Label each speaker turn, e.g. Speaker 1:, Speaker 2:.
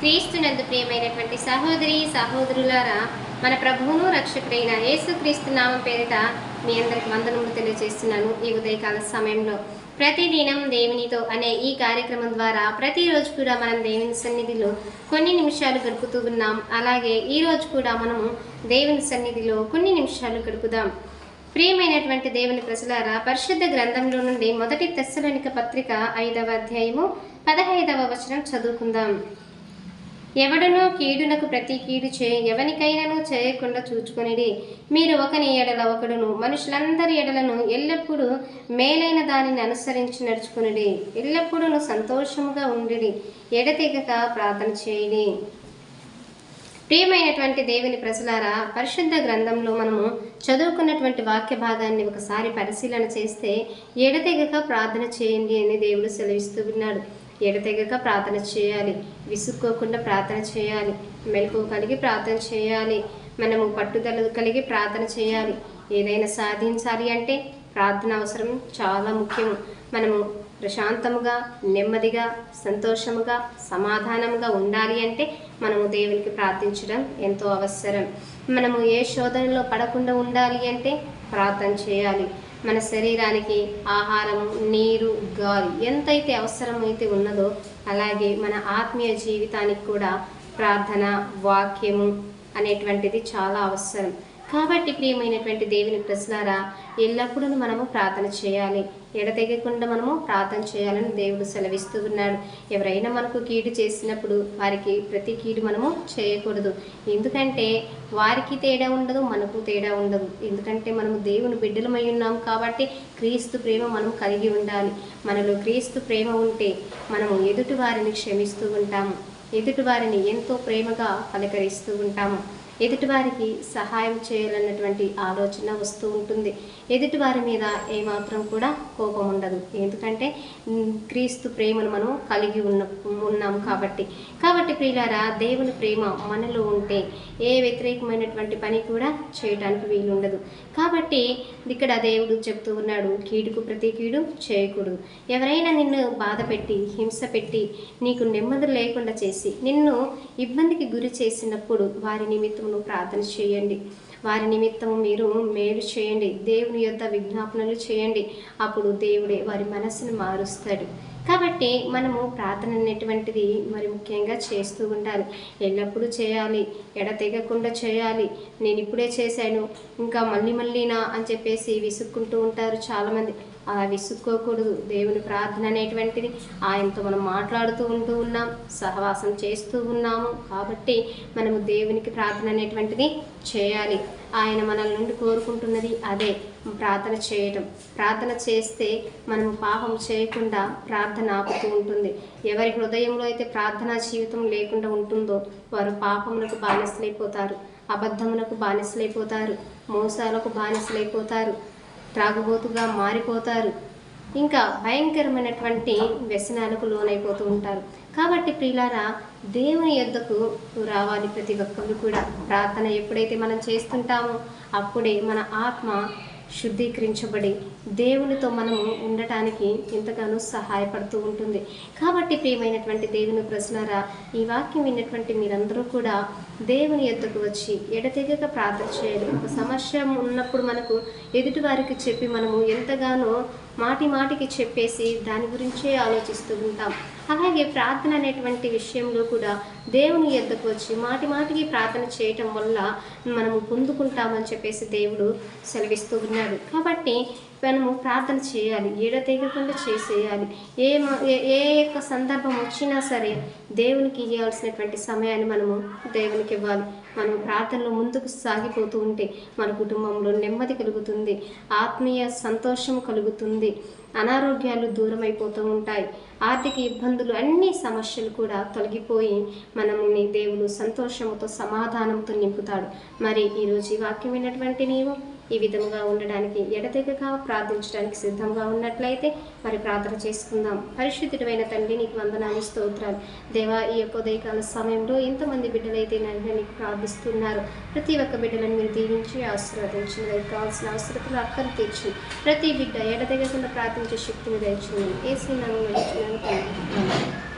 Speaker 1: క్రీస్తునందు ప్రియమైనటువంటి సహోదరి సహోదరులారా మన ప్రభువును రక్షకుడైన యేసుక్రీస్తు నామం పేరిట మీ అందరికి వందనములు తెలియజేస్తున్నాను ఈ ఉదయకాల సమయంలో. ప్రతిదినం దేవునితో అనే ఈ కార్యక్రమం ద్వారా ప్రతిరోజు కూడా మనం దేవుని సన్నిధిలో కొన్ని నిమిషాలు గడుపుతూ ఉన్నాం. అలాగే ఈరోజు కూడా మనము దేవుని సన్నిధిలో కొన్ని నిమిషాలు గడుపుదాం. ప్రియమైనటువంటి దేవుని ప్రజలారా పరిశుద్ధ గ్రంథంలో నుండి మొదటి తెస్సలనిక పత్రిక ఐదవ అధ్యాయము పదహైదవ వచనం చదువుకుందాం. ఎవడనో కీడునకు ప్రతి కీడు చేయ ఎవనికైనాను చేయకుండా చూచుకునేది మీరు ఒకని ఎడల ఒకడును మనుషులందరి ఎడలను ఎల్లప్పుడూ మేలైన దానిని అనుసరించి నడుచుకునిడి. ఎల్లప్పుడూ సంతోషముగా ఉండి ఎడతెగక ప్రార్థన చేయడి. ప్రియమైనటువంటి దేవుని ప్రజలారా పరిశుద్ధ గ్రంథంలో మనము చదువుకున్నటువంటి వాక్య భాగాన్ని ఒకసారి పరిశీలన చేస్తే ఎడతెగక ప్రార్థన చేయండి అని దేవుడు సెలవిస్తూ ఉన్నాడు. ఎడతెగక ప్రార్థన చేయాలి. విసుక్కోకుండా ప్రార్థన చేయాలి. మెలకు కలిగి ప్రార్థన చేయాలి. మనము పట్టుదల కలిగి ప్రార్థన చేయాలి. ఏదైనా సాధించాలి అంటే ప్రార్థన అవసరం చాలా ముఖ్యము. మనము ప్రశాంతముగా నెమ్మదిగా సంతోషముగా సమాధానముగా ఉండాలి అంటే మనము దేవునికి ప్రార్థించడం ఎంతో అవసరం. మనము ఏ శోధనలో పడకుండా ఉండాలి అంటే ప్రార్థన చేయాలి. మన శరీరానికి ఆహారం నీరు గాలి ఎంతైతే అవసరమైతే ఉన్నదో అలాగే మన ఆత్మీయ జీవితానికి కూడా ప్రార్థన వాక్యము అనేటువంటిది చాలా అవసరం. కాబట్టి ప్రియమైనటువంటి దేవుని ప్రశ్నారా ఎల్లప్పుడూ మనము ప్రార్థన చేయాలి. ఎడతెగకుండా మనము ప్రార్థన చేయాలని దేవుడు సెలవిస్తూ ఉన్నాడు. ఎవరైనా మనకు కీడు చేసినప్పుడు వారికి ప్రతి కీడు మనము చేయకూడదు. ఎందుకంటే వారికి తేడా ఉండదు మనకు తేడా ఉండదు. ఎందుకంటే మనము దేవుని బిడ్డలమై ఉన్నాం కాబట్టి క్రీస్తు ప్రేమ మనం కలిగి ఉండాలి. మనలో క్రీస్తు ప్రేమ ఉంటే మనము ఎదుటి వారిని క్షమిస్తూ ఉంటాము. ఎదుటి వారిని ఎంతో ప్రేమగా పలకరిస్తూ ఉంటాము. ఎదుటివారికి సహాయం చేయాలన్నటువంటి ఆలోచన వస్తూ ఉంటుంది. ఎదుటివారి మీద ఏమాత్రం కూడా కోపం ఉండదు. ఎందుకంటే క్రీస్తు ప్రేమను మనం కలిగి ఉన్న ఉన్నాం కాబట్టి. కాబట్టి ప్రియులారా దేవుని ప్రేమ మనలో ఉంటే ఏ వ్యతిరేకమైనటువంటి పని కూడా చేయడానికి వీలుండదు. కాబట్టి ఇక్కడ దేవుడు చెప్తూ ఉన్నాడు కీడుకు ప్రతి కీడు చేయకూడదు. ఎవరైనా నిన్ను బాధ పెట్టి హింస పెట్టి నీకు నెమ్మది లేకుండా చేసి నిన్ను ఇబ్బందికి గురి చేసినప్పుడు వారి నిమిత్తం నువ్వు ప్రార్థన చేయండి. వారి నిమిత్తం మీరు మేలు చేయండి. దేవుని యొక్క విజ్ఞాపనలు చేయండి. అప్పుడు దేవుడే వారి మనసును మారుస్తాడు. కాబట్టి మనము ప్రార్థన అనేటువంటిది మరి ముఖ్యంగా చేస్తూ ఉండాలి. ఎల్లప్పుడూ చేయాలి. ఎడతెగకుండా చేయాలి. నేను ఇప్పుడే చేశాను. ఇంకా మళ్ళీ మళ్ళీనా అని చెప్పేసి విసుక్కుంటూ ఉంటారు చాలామంది. అలా విసుక్కోకూడదు. దేవుని ప్రార్థన అనేటువంటిది ఆయనతో మనం మాట్లాడుతూ ఉంటూ ఉన్నాం సహవాసం చేస్తూ ఉన్నాము. కాబట్టి మనము దేవునికి ప్రార్థన అనేటువంటిది చేయాలి. ఆయన మనల్ నుండి కోరుకుంటున్నది అదే ప్రార్థన చేయటం. ప్రార్థన చేస్తే మనము పాపం చేయకుండా ప్రార్థన ఆపుతూ ఉంటుంది. ఎవరి హృదయంలో అయితే ప్రార్థనా జీవితం లేకుండా ఉంటుందో వారు పాపములకు బానిసలైపోతారు అబద్ధములకు బానిసలైపోతారు మోసాలకు బానిసలైపోతారు. త్రాగుబోతుగా మారిపోతారు. ఇంకా భయంకరమైనటువంటి వ్యసనాలకు లోనైపోతూ ఉంటారు. కాబట్టి ప్రియులారా దేవుని యొద్దకు రావాలి ప్రతి ఒక్కరు కూడా. ప్రార్థన ఎప్పుడైతే మనం చేస్తుంటామో అప్పుడే మన ఆత్మ శుద్ధీకరించబడి దేవునితో మనము ఉండటానికి ఎంతగానో సహాయపడుతూ ఉంటుంది. కాబట్టి ప్రియమైనటువంటి దేవుని ప్రశ్నరా ఈ వాక్యం విన్నటువంటి మీరందరూ కూడా దేవుని ఎద్దకు వచ్చి ఎడతెగక ప్రార్థన చేయాలి ఒక సమస్య ఉన్నప్పుడు మనకు ఎదుటి వారికి చెప్పి మనము ఎంతగానో మాటి మాటికి చెప్పేసి దాని గురించే ఆలోచిస్తూ ఉంటాం. అలాగే ప్రార్థన అనేటువంటి విషయంలో కూడా దేవుని ఎద్దకు వచ్చి మాటి మాటికి ప్రార్థన చేయటం వల్ల మనము పొందుకుంటామని చెప్పేసి దేవుడు సెలవిస్తూ ఉన్నాడు. కాబట్టి మనము ప్రార్థన చేయాలి ఎడతెగకుండా చేసేయాలి. ఏ- ఏ యొక్క సందర్భం వచ్చినా సరే దేవునికి ఇవ్వాల్సినటువంటి సమయాన్ని మనము దేవునికి ఇవ్వాలి. మనం ప్రార్థనలో ముందుకు సాగిపోతూ ఉంటే మన కుటుంబంలో నెమ్మది కలుగుతుంది ఆత్మీయ సంతోషం కలుగుతుంది. అనారోగ్యాలు దూరం అయిపోతూ ఉంటాయి. ఆర్థిక ఇబ్బందులు అన్ని సమస్యలు కూడా తొలగిపోయి మనల్ని దేవుడు సంతోషంతో సమాధానంతో నింపుతాడు. మరి ఈరోజు ఈ వాక్యం విన్నటువంటి నీవు? ఈ విధముగా ఉండడానికి ఎడతెగక ప్రార్థించడానికి సిద్ధంగా ఉన్నట్లయితే మరి ప్రార్థన చేసుకుందాం. పరిశుద్ధుడైన తండ్రి నీకు వందనాలు స్తోత్రాలు. దేవా ఈ యొక్క ఉదయకాల సమయంలో ఎంతమంది బిడ్డలైతే నన్ను నీకు ప్రార్థిస్తున్నారు? ప్రతి ఒక్క బిడ్డలను మీరు దీవించి ఆశీర్వదించి వారికి కావాల్సిన అవసరతలు అక్కలు తీర్చి. ప్రతి బిడ్డ ఎడతెగకుండా ప్రార్థించే శక్తిని దయచేయండి. ఏ శ్రీనామం తండ్రి.